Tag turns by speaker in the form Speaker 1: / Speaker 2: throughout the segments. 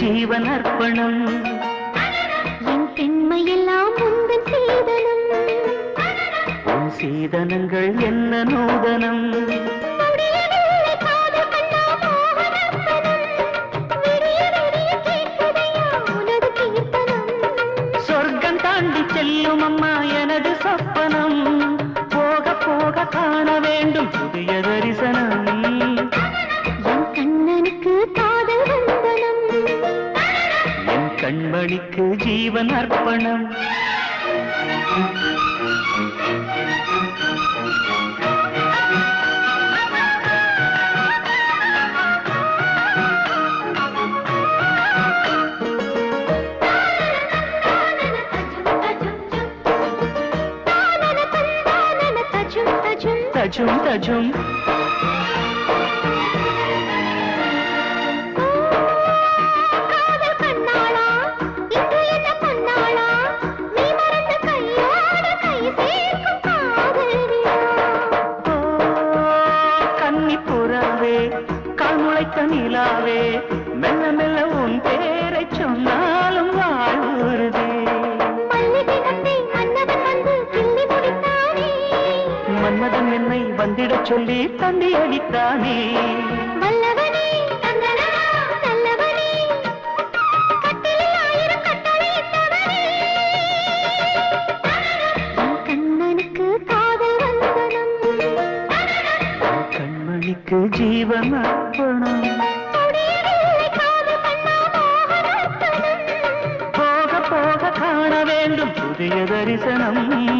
Speaker 1: ஜீவன் அர்ப்பணம்.
Speaker 2: என் பெண்மையெல்லாம் உந்தன் சீதனம்
Speaker 1: உன் சீதனங்கள் என்ன நூதனம்? சொர்க்கம் தாண்டி செல்லும் அம்மா எனது சொப்பனம். போக போக காண வேண்டும் புதிய கண்மணிக்கு ஜீவன் அர்ப்பணம்.
Speaker 2: தஜும் தஜும்
Speaker 1: முளைத்த நிலாவே மெல்ல மெல்ல உன் பேரை சொன்னாலும் வாழ்வுறுதே மன்மதன் என்னை வந்திடச் சொல்லி தந்தி அடித்தானே. ജീവനർപ്പണം. പോക പോക കാണ വേണ്ടും പുതിയ ദർശനം.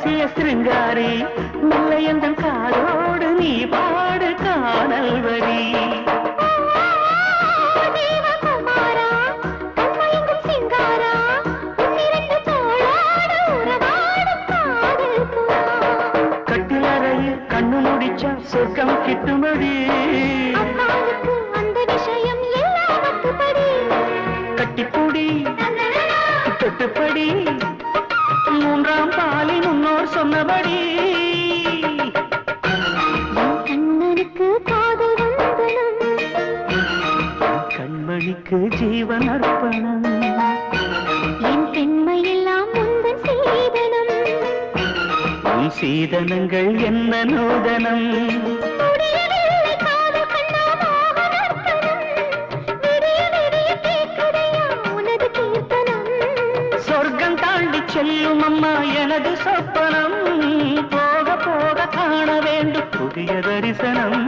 Speaker 1: ரகசிய சிருங்காரி முல்லையந்தன் காதோடு நீ பாடு காணல் வரி.
Speaker 2: தேவகுமாரா கண்மயங்கும்
Speaker 1: கண்மணிக்கு ஜீவன் அர்ப்பணம்.
Speaker 2: என் பெண்மையெல்லாம் முந்தன் சீதனம்.
Speaker 1: உன் சீதனங்கள் என்ன நூதனம்? சொர்க்கம் தாண்டி செல்லும் அம்மா எனது சொப்பனம். போக போக காண வேண்டும் புதிய தரிசனம்.